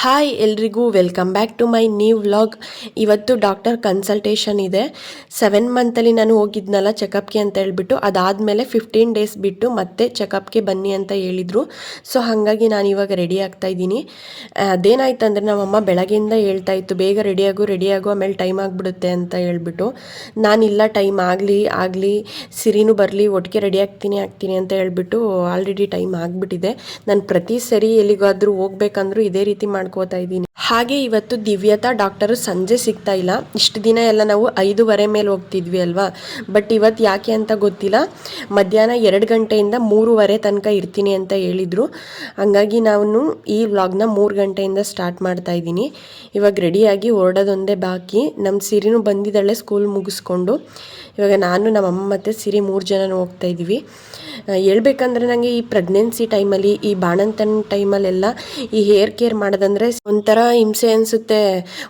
Hi ಎಲ್ರಿಗೂ welcome back to my new vlog ಇವತ್ತು doctor consultation ಇದೆ. ಸೆವೆನ್ ಮಂತಲ್ಲಿ ನಾನು ಹೋಗಿದ್ನಲ್ಲ ಚೆಕಪ್ಗೆ ಅಂತ ಹೇಳ್ಬಿಟ್ಟು, ಅದಾದಮೇಲೆ ಫಿಫ್ಟೀನ್ ಡೇಸ್ ಬಿಟ್ಟು ಮತ್ತೆ ಚೆಕಪ್ಗೆ ಬನ್ನಿ ಅಂತ ಹೇಳಿದರು. ಸೊ ಹಾಗಾಗಿ ನಾನು ಇವಾಗ ರೆಡಿ ಆಗ್ತಾ ಇದ್ದೀನಿ. ಅದೇನಾಯ್ತು ಅಂದರೆ ನಮ್ಮಮ್ಮ ಬೆಳಗ್ಗೆಯಿಂದ ಹೇಳ್ತಾ ಇತ್ತು, ಬೇಗ ರೆಡಿಯಾಗು ರೆಡಿಯಾಗು ಆಮೇಲೆ ಟೈಮ್ ಆಗಿಬಿಡುತ್ತೆ ಅಂತ ಹೇಳ್ಬಿಟ್ಟು. ನಾನಿಲ್ಲ ಟೈಮ್ ಆಗಲಿ ಆಗಲಿ, ಸಿರಿನೂ ಬರಲಿ, ಒಟ್ಟಿಗೆ ರೆಡಿ ಆಗ್ತೀನಿ ಆಗ್ತೀನಿ ಅಂತ ಹೇಳ್ಬಿಟ್ಟು ಆಲ್ರೆಡಿ ಟೈಮ್ ಆಗಿಬಿಟ್ಟಿದೆ. ನಾನು ಪ್ರತಿ ಸರಿ ಎಲ್ಲಿಗಾದರೂ ಹೋಗ್ಬೇಕಂದ್ರೂ ಇದೇ ರೀತಿ ಮಾಡ್ಕೋತಾ ಇದ್ದೀನಿ. ಹಾಗೆ ಇವತ್ತು ದಿವ್ಯತಾ ಡಾಕ್ಟರು ಸಂಜೆ ಸಿಗ್ತಾ ಇಲ್ಲ. ಇಷ್ಟು ದಿನ ಎಲ್ಲ ನಾವು ಐದೂವರೆ ಮೇಲೆ ಹೋಗ್ತಿದ್ವಿ ಅಲ್ವಾ? ಬಟ್ ಇವತ್ತು ಯಾಕೆ ಅಂತ ಗೊತ್ತಿಲ್ಲ. ಮಧ್ಯಾಹ್ನ ಎರಡು ಗಂಟೆಯಿಂದ ಮೂರುವರೆ ತನಕ ಇರ್ತೀನಿ ಅಂತ ಹೇಳಿದರು. ಹಂಗಾಗಿ ನಾನು ಈ ವ್ಲಾಗ್ನ ಮೂರು ಗಂಟೆಯಿಂದ ಸ್ಟಾರ್ಟ್ ಮಾಡ್ತಾ ಇದ್ದೀನಿ. ಇವಾಗ ರೆಡಿಯಾಗಿ ಹೊರಡೋದೊಂದೇ ಬಾಕಿ. ನಮ್ಮ ಸಿರಿನೂ ಬಂದಿದ್ದಾಳೆ ಸ್ಕೂಲ್ ಮುಗಿಸ್ಕೊಂಡು. ಇವಾಗ ನಾನು ನಮ್ಮಮ್ಮ ಮತ್ತು ಸಿರಿ ಮೂರು ಜನ ಹೋಗ್ತಾ ಇದ್ದೀವಿ. ಹೇಳ್ಬೇಕಂದ್ರೆ ನನಗೆ ಈ ಪ್ರೆಗ್ನೆನ್ಸಿ ಟೈಮಲ್ಲಿ ಈ ಬಾಣಂತನ ಟೈಮಲ್ಲೆಲ್ಲ ಈ ಹೇರ್ ಕೇರ್ ಮಾಡೋದಂದ್ರೆ ಒಂಥರ ಹಿಂಸೆ ಅನಿಸುತ್ತೆ.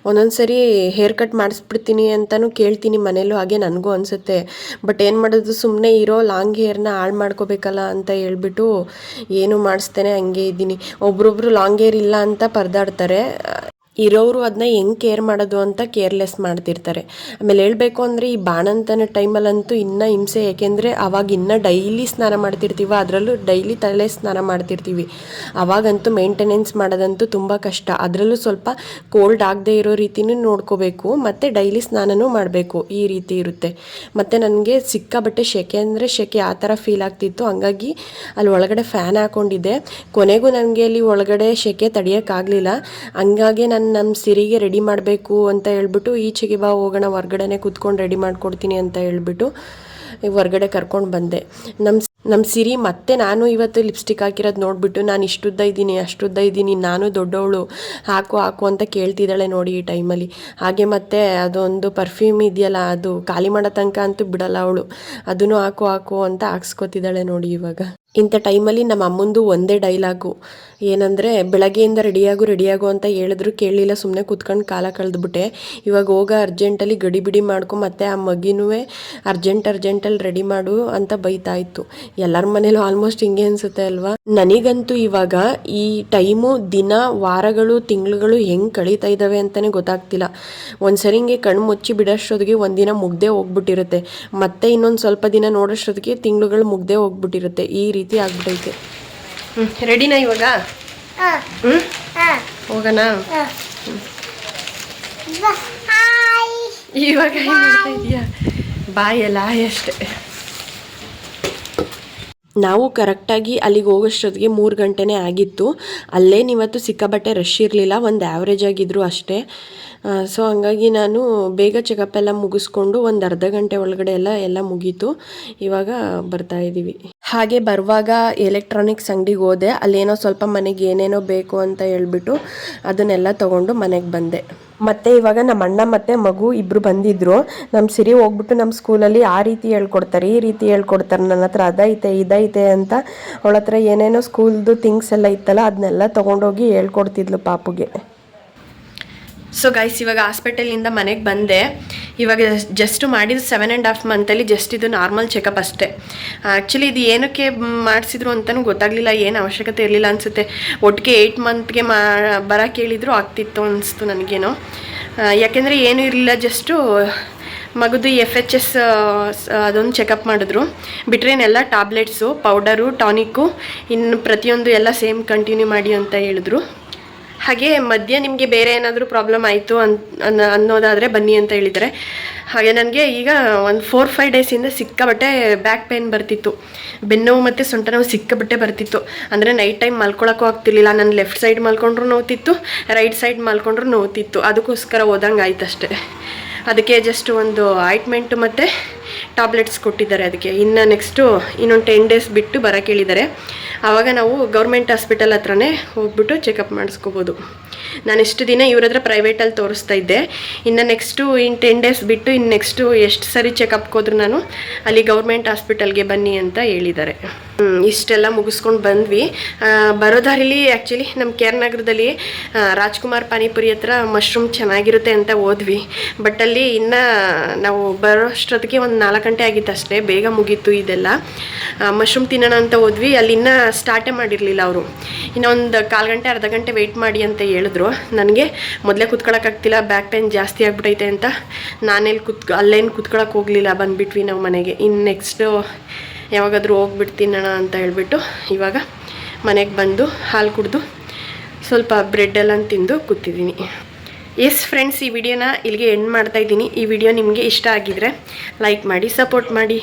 ಒಂದೊಂದು ಸರಿ ಹೇರ್ ಕಟ್ ಮಾಡಿಸ್ಬಿಡ್ತೀನಿ ಅಂತಲೂ ಕೇಳ್ತೀನಿ ಮನೇಲೂ, ಹಾಗೆ ನನಗೂ ಅನಿಸುತ್ತೆ. ಬಟ್ ಏನು ಮಾಡೋದು ಸುಮ್ಮನೆ ಇರೋ ಲಾಂಗ್ ಹೇರ್ನ ಹಾಳು ಮಾಡ್ಕೋಬೇಕಲ್ಲ ಅಂತ ಹೇಳ್ಬಿಟ್ಟು ಏನು ಮಾಡಿಸ್ತೇನೆ, ಹಂಗೆ ಇದ್ದೀನಿ. ಒಬ್ರೊಬ್ರು ಲಾಂಗ್ ಹೇರ್ ಇಲ್ಲ ಅಂತ ಪರದಾಡ್ತಾರೆ. ಇರೋರು ಅದನ್ನ ಹೆಂಗೆ ಕೇರ್ ಮಾಡೋದು ಅಂತ ಕೇರ್ಲೆಸ್ ಮಾಡ್ತಿರ್ತಾರೆ. ಆಮೇಲೆ ಹೇಳಬೇಕು ಅಂದರೆ ಈ ಬಾಣಂತನ ಟೈಮಲ್ಲಂತೂ ಇನ್ನೂ ಹಿಂಸೆ ಏಕೆಂದರೆ ಅವಾಗ ಇನ್ನೂ ಡೈಲಿ ಸ್ನಾನ ಮಾಡ್ತಿರ್ತೀವ, ಅದರಲ್ಲೂ ಡೈಲಿ ತಲೆ ಸ್ನಾನ ಮಾಡ್ತಿರ್ತೀವಿ. ಅವಾಗಂತೂ ಮೇಂಟೆನೆನ್ಸ್ ಮಾಡೋದಂತೂ ತುಂಬ ಕಷ್ಟ. ಅದರಲ್ಲೂ ಸ್ವಲ್ಪ ಕೋಲ್ಡ್ ಆಗದೆ ಇರೋ ರೀತಿನೂ ನೋಡ್ಕೋಬೇಕು, ಮತ್ತು ಡೈಲಿ ಸ್ನಾನನೂ ಮಾಡಬೇಕು, ಈ ರೀತಿ ಇರುತ್ತೆ. ಮತ್ತು ನನಗೆ ಸಿಕ್ಕಾಬಟ್ಟೆ ಶೆಕೆ ಅಂದರೆ ಶೆಕೆ ಆ ಥರ ಫೀಲ್ ಆಗ್ತಿತ್ತು. ಹಂಗಾಗಿ ಅಲ್ಲಿ ಒಳಗಡೆ ಫ್ಯಾನ್ ಹಾಕ್ಕೊಂಡಿದ್ದೆ ಕೊನೆಗೂ ನನಗೆ ಅಲ್ಲಿ ಒಳಗಡೆ ಶೆಕೆ ತಡೆಯೋಕ್ಕಾಗಲಿಲ್ಲ. ಹಂಗಾಗಿ ನಾನು ನಮ್ಮ ಸಿರಿಗೆ ರೆಡಿ ಮಾಡಬೇಕು ಅಂತ ಹೇಳ್ಬಿಟ್ಟು ಈಚೆಗೆ ಬಾ ಹೋಗೋಣ, ಹೊರ್ಗಡೆನೆ ಕೂತ್ಕೊಂಡು ರೆಡಿ ಮಾಡಿಕೊಡ್ತೀನಿ ಅಂತ ಹೇಳ್ಬಿಟ್ಟು ಹೊರ್ಗಡೆ ಕರ್ಕೊಂಡು ಬಂದೆ. ನಮ್ಮ ನಮ್ಮ ಸಿರಿ ಮತ್ತೆ ನಾನು ಇವತ್ತು ಲಿಪ್ಸ್ಟಿಕ್ ಹಾಕಿರೋದು ನೋಡಿಬಿಟ್ಟು ನಾನು ಇಷ್ಟುದ್ದ ಇದ್ದೀನಿ, ಅಷ್ಟುದ್ದ ಇದ್ದೀನಿ, ನಾನು ದೊಡ್ಡವಳು, ಹಾಕು ಹಾಕು ಅಂತ ಕೇಳ್ತಿದ್ದಾಳೆ ನೋಡಿ ಈ ಟೈಮಲ್ಲಿ ಹಾಗೆ ಮತ್ತೆ ಅದೊಂದು ಪರ್ಫ್ಯೂಮ್ ಇದೆಯಲ್ಲ, ಅದು ಖಾಲಿ ಮಾಡೋ ತನಕ ಅಂತೂ ಬಿಡಲ್ಲ ಅವಳು. ಅದನ್ನು ಹಾಕು ಹಾಕು ಅಂತ ಹಾಕ್ಸ್ಕೊತಿದ್ದಾಳೆ ನೋಡಿ ಇವಾಗ. ಇಂಥ ಟೈಮಲ್ಲಿ ನಮ್ಮ ಅಮ್ಮಂದು ಒಂದೇ ಡೈಲಾಗು. ಏನಂದರೆ, ಬೆಳಗ್ಗೆಯಿಂದ ರೆಡಿಯಾಗು ರೆಡಿಯಾಗು ಅಂತ ಹೇಳಿದ್ರು, ಕೇಳಲಿಲ್ಲ ಸುಮ್ಮನೆ ಕೂತ್ಕೊಂಡು ಕಾಲ ಕಳೆದ್ಬಿಟ್ಟೆ. ಇವಾಗ ಹೋಗ, ಅರ್ಜೆಂಟಲ್ಲಿ ಗಡಿ ಬಿಡಿ ಮಾಡ್ಕೊ, ಮತ್ತೆ ಆ ಮಗಿನೂ ಅರ್ಜೆಂಟ್, ಅರ್ಜೆಂಟಲ್ಲಿ ರೆಡಿ ಮಾಡು ಅಂತ ಬೈತಾ ಇತ್ತು. ಎಲ್ಲರ ಮನೇಲೂ ಆಲ್ಮೋಸ್ಟ್ ಹಿಂಗೆ ಅನಿಸುತ್ತೆ ಅಲ್ವಾ? ನನಗಂತೂ ಇವಾಗ ಈ ಟೈಮು, ದಿನ, ವಾರಗಳು, ತಿಂಗಳುಗಳು ಹೆಂಗೆ ಕಳೀತಾ ಇದ್ದಾವೆ ಅಂತಲೇ ಗೊತ್ತಾಗ್ತಿಲ್ಲ. ಒಂದು ಸರಿ ಹಿಂಗೆ ಕಣ್ಣು ಮುಚ್ಚಿ ಬಿಡೋಷ್ಟೊತ್ತಿಗೆ ಒಂದಿನ ಮುಗ್ದೇ ಹೋಗ್ಬಿಟ್ಟಿರುತ್ತೆ. ಮತ್ತೆ ಇನ್ನೊಂದು ಸ್ವಲ್ಪ ದಿನ ನೋಡೋಷ್ಟೊತ್ತಿಗೆ ತಿಂಗಳುಗಳು ಮುಗ್ದೇ ಹೋಗ್ಬಿಟ್ಟಿರುತ್ತೆ. ಈ ರೀತಿ ಆಗ್ಬಿಟ್ಟೈತೆ ಹ್ಞೂ ರೆಡಿನಾ ಇವಾಗ? ಹ್ಞೂ ಹೋಗೋಣ? ಇವಾಗ ಏನು ಮಾಡ್ತಾ ಇದೆಯಾ? ಬಾಯಲ್ಲ ಅಷ್ಟೇ ನಾವು ಕರೆಕ್ಟಾಗಿ ಅಲ್ಲಿಗೆ ಹೋಗೋಷ್ಟೊತ್ತಿಗೆ ಮೂರು ಗಂಟೆನೇ ಆಗಿತ್ತು. ಅಲ್ಲೇನಿವತ್ತು ಸಿಕ್ಕಾಬಟ್ಟೆ ರಶ್ ಇರಲಿಲ್ಲ ಒಂದು ಆ್ಯಾವ್ರೇಜ್ ಆಗಿದ್ರು ಅಷ್ಟೇ. ಸೊ ಹಂಗಾಗಿ ನಾನು ಬೇಗ ಚೆಕಪ್ ಎಲ್ಲ ಮುಗಿಸ್ಕೊಂಡು ಒಂದು ಅರ್ಧ ಗಂಟೆ ಒಳಗಡೆ ಎಲ್ಲ ಎಲ್ಲ ಮುಗೀತು. ಇವಾಗ ಬರ್ತಾ ಇದ್ದೀವಿ ಹಾಗೆ ಬರುವಾಗ ಎಲೆಕ್ಟ್ರಾನಿಕ್ಸ್ ಅಂಗಡಿಗೆ ಹೋದೆ. ಅಲ್ಲೇನೋ ಸ್ವಲ್ಪ ಮನೆಗೆ ಏನೇನೋ ಬೇಕು ಅಂತ ಹೇಳ್ಬಿಟ್ಟು ಅದನ್ನೆಲ್ಲ ತೊಗೊಂಡು ಮನೆಗೆ ಬಂದೆ. ಮತ್ತು ಇವಾಗ ನಮ್ಮ ಅಣ್ಣ ಮತ್ತು ಮಗು ಇಬ್ಬರು ಬಂದಿದ್ದರು ನಮ್ಮ ಸಿರಿ ಹೋಗ್ಬಿಟ್ಟು ನಮ್ಮ ಸ್ಕೂಲಲ್ಲಿ ಆ ರೀತಿ ಹೇಳ್ಕೊಡ್ತಾರೆ, ಈ ರೀತಿ ಹೇಳ್ಕೊಡ್ತಾರೆ. ನನ್ನ ಹತ್ರ ಅದೈತೆ ಇದೈತೆ ಅಂತ ಅವಳ ಹತ್ರ ಏನೇನೋ ಸ್ಕೂಲ್ದು ಥಿಂಗ್ಸ್ ಎಲ್ಲ ಇತ್ತಲ್ಲ ಅದನ್ನೆಲ್ಲ ತೊಗೊಂಡೋಗಿ ಹೇಳ್ಕೊಡ್ತಿದ್ಲು ಪಾಪುಗೆ. ಸೊ ಗೈಸ್ ಇವಾಗ ಹಾಸ್ಪಿಟಲಿಂದ ಮನೆಗೆ ಬಂದೆ. ಇವಾಗ ಜಸ್ಟ್ ಮಾಡಿದ ಸೆವೆನ್ ಆ್ಯಂಡ್ ಹಾಫ್ ಮಂತಲ್ಲಿ ಜಸ್ಟ್ ಇದು ನಾರ್ಮಲ್ ಚೆಕಪ್ ಅಷ್ಟೇ. ಆ್ಯಕ್ಚುಲಿ ಇದು ಏನಕ್ಕೆ ಮಾಡಿಸಿದ್ರು ಅಂತಲೂ ಗೊತ್ತಾಗಲಿಲ್ಲ, ಏನು ಅವಶ್ಯಕತೆ ಇರಲಿಲ್ಲ ಅನಿಸುತ್ತೆ. ಒಟ್ಟಿಗೆ ಏಯ್ಟ್ ಮಂತ್ಗೆ ಮಾ ಬರೋಕೆ ಹೇಳಿದ್ರು ಆಗ್ತಿತ್ತು ಅನಿಸ್ತು ನನಗೇನೋ. ಯಾಕೆಂದರೆ ಏನೂ ಇರಲಿಲ್ಲ ಜಸ್ಟು ಮಗುದು ಎಫ್ ಎಚ್ ಎಸ್ ಅದೊಂದು ಚೆಕಪ್ ಮಾಡಿದ್ರು. ಬಿಟ್ರೇನೆಲ್ಲ ಟ್ಯಾಬ್ಲೆಟ್ಸು ಪೌಡರು ಟಾನಿಕ್ಕು ಇನ್ನು ಪ್ರತಿಯೊಂದು ಎಲ್ಲ ಸೇಮ್ ಕಂಟಿನ್ಯೂ ಮಾಡಿ ಅಂತ ಹೇಳಿದ್ರು. ಹಾಗೆ ಮಧ್ಯೆ ನಿಮಗೆ ಬೇರೆ ಏನಾದರೂ ಪ್ರಾಬ್ಲಮ್ ಆಯಿತು ಅನ್ ಅನ್ನೋದಾದರೆ ಬನ್ನಿ ಅಂತ ಹೇಳಿದ್ದಾರೆ. ಹಾಗೆ ನನಗೆ ಈಗ ಒಂದು ಫೋರ್ ಫೈವ್ ಡೇಸಿಂದ ಸಿಕ್ಕಾಬಟ್ಟೆ ಬ್ಯಾಕ್ ಪೇನ್ ಬರ್ತಿತ್ತು. ಬೆನ್ನು ಮತ್ತು ಸೊಂಟ ನೋವು ಸಿಕ್ಕಾಬಟ್ಟೆ ಬರ್ತಿತ್ತು. ಅಂದರೆ ನೈಟ್ ಟೈಮ್ ಮಲ್ಕೊಳಕ್ಕೂ ಆಗ್ತಿರ್ಲಿಲ್ಲ. ನಾನು ಲೆಫ್ಟ್ ಸೈಡ್ ಮಲ್ಕೊಂಡ್ರು ನೋವುತ್ತಿತ್ತು ರೈಟ್ ಸೈಡ್ ಮಲ್ಕೊಂಡ್ರು ನೋವುತ್ತಿತ್ತು ಅದಕ್ಕೋಸ್ಕರ ಓದಂಗೆ ಆಯ್ತು ಅಷ್ಟೇ ಅದಕ್ಕೆ ಜಸ್ಟ್ ಒಂದು ಆಯಿಂಟ್ಮೆಂಟು ಮತ್ತು ಟಾಬ್ಲೆಟ್ಸ್ ಕೊಟ್ಟಿದ್ದಾರೆ ಅದಕ್ಕೆ. ಇನ್ನು ನೆಕ್ಸ್ಟು ಇನ್ನೊಂದು ಟೆನ್ ಡೇಸ್ ಬಿಟ್ಟು ಬರೋಕೆ ಹೇಳಿದ್ದಾರೆ ಆವಾಗ ನಾವು ಗೌರ್ಮೆಂಟ್ ಹಾಸ್ಪಿಟಲ್ ಹತ್ರನೇ ಹೋಗ್ಬಿಟ್ಟು ಚೆಕಪ್ ಮಾಡಿಸ್ಕೋಬೋದು. ನಾನು ಇಷ್ಟು ದಿನ ಇವ್ರ ಹತ್ರ ಪ್ರೈವೇಟಲ್ಲಿ ತೋರಿಸ್ತಾ ಇದ್ದೆ. ಇನ್ನು ನೆಕ್ಸ್ಟು ಇನ್ನು ಟೆನ್ ಡೇಸ್ ಬಿಟ್ಟು ಇನ್ನು ನೆಕ್ಸ್ಟು ಎಷ್ಟು ಸರಿ ಚೆಕಪ್ಗೆ ಹೋದ್ರು ನಾನು ಅಲ್ಲಿ ಗೌರ್ಮೆಂಟ್ ಹಾಸ್ಪಿಟಲ್ಗೆ ಬನ್ನಿ ಅಂತ ಹೇಳಿದ್ದಾರೆ. ಇಷ್ಟೆಲ್ಲ ಮುಗಿಸ್ಕೊಂಡು ಬಂದ್ವಿ. ಬರೋ ದಾರಿಲಿ ಆ್ಯಕ್ಚುಲಿ ನಮ್ಮ ಕೆ ಆರ್ ನಗರದಲ್ಲಿ ರಾಜ್ಕುಮಾರ್ ಪಾನಿಪುರಿ ಹತ್ರ ಮಶ್ರೂಮ್ ಚೆನ್ನಾಗಿರುತ್ತೆ ಅಂತ ಹೋದ್ವಿ. ಬಟ್ ಅಲ್ಲಿ ಇನ್ನು ನಾವು ಬರೋಷ್ಟೊತ್ತಿಗೆ ಒಂದು ನಾಲ್ಕು ಗಂಟೆ ಆಗಿತ್ತು ಅಷ್ಟೇ, ಬೇಗ ಮುಗೀತು ಇದೆಲ್ಲ. ಮಶ್ರೂಮ್ ತಿನ್ನೋಣ ಅಂತ ಹೋದ್ವಿ. ಅಲ್ಲಿ ಇನ್ನೂ ಸ್ಟಾರ್ಟೇ ಮಾಡಿರಲಿಲ್ಲ ಅವರು. ಇನ್ನೊಂದು ಕಾಲು ಗಂಟೆ, ಅರ್ಧ ಗಂಟೆ ವೆಯ್ಟ್ ಮಾಡಿ ಅಂತ ಹೇಳಿದ್ರು. ನನಗೆ ಮೊದಲೇ ಕೂತ್ಕೊಳ್ಳೋಕ್ಕಾಗ್ತಿಲ್ಲ ಬ್ಯಾಕ್ ಪೇನ್ ಜಾಸ್ತಿ ಆಗ್ಬಿಟ್ಟೈತೆ ಅಂತ. ನಾನೆಲ್ಲಿ ಕುತ್ ಅಲ್ಲೇನು ಕೂತ್ಕೊಳ್ಳೋಕೆ ಹೋಗಲಿಲ್ಲ ಬಂದುಬಿಟ್ವಿ ನಾವು ಮನೆಗೆ. ಇನ್ನು ನೆಕ್ಸ್ಟು ಯಾವಾಗಾದರೂ ಹೋಗ್ಬಿಡ್ತೀನಣ ಅಂತ ಹೇಳ್ಬಿಟ್ಟು ಇವಾಗ ಮನೆಗೆ ಬಂದು ಹಾಲು ಕುಡಿದು ಸ್ವಲ್ಪ ಬ್ರೆಡ್ ಎಲ್ಲ ತಿಂದು ಕೂತಿದ್ದೀನಿ. ಎಸ್ ಫ್ರೆಂಡ್ಸ್ ಈ ವಿಡಿಯೋನ ಇಲ್ಲಿಗೆ ಎಂಡ್ ಮಾಡ್ತಾ ಇದ್ದೀನಿ. ಈ ವಿಡಿಯೋ ನಿಮಗೆ ಇಷ್ಟ ಆಗಿದ್ರೆ ಲೈಕ್ ಮಾಡಿ ಸಪೋರ್ಟ್ ಮಾಡಿ.